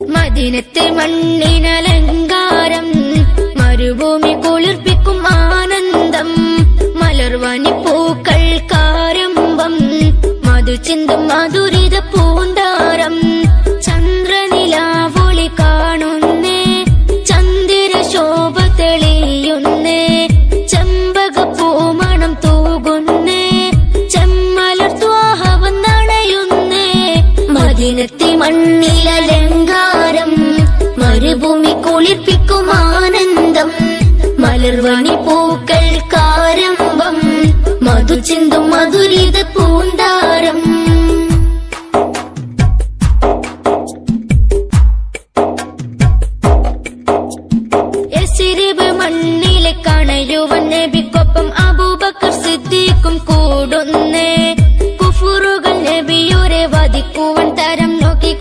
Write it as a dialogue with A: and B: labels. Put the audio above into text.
A: മദിനത്തെ മണ്ണിനലങ്കാരം മരുഭൂമി കുളിർപ്പിക്കും ആനന്ദം മലർവാനി പൂക്കൾ കാരംഭം മധുചിന്തും മധുരിത പൂന്താരം ചന്ദ്രനിലാവൊളി കാണുന്നേ ചന്ദിര ശോഭ തെളിയുന്നേ ചെമ്പക പൂമണം തൂകുന്നേ ചെമ്മലർ ത്വാഹവം നണയുന്നേ മദിനത്തെ മണ്ണിലലങ്കാരം മരുഭൂമി കുളിർപ്പിക്കും ആനന്ദം. മലർവണി പൂക്കൾ കാരംബം മധുചിന്തും മധുരിത പൂന്താരം. മണ്ണിലെ കണയുവൻ നബിക്കൊപ്പം അബൂബക്കർ സിദ്ദീഖും കൂടുന്നേ. കുഫുറുകൾ നബിയോരെ വധിക്കുവൻ തരം നോക്കി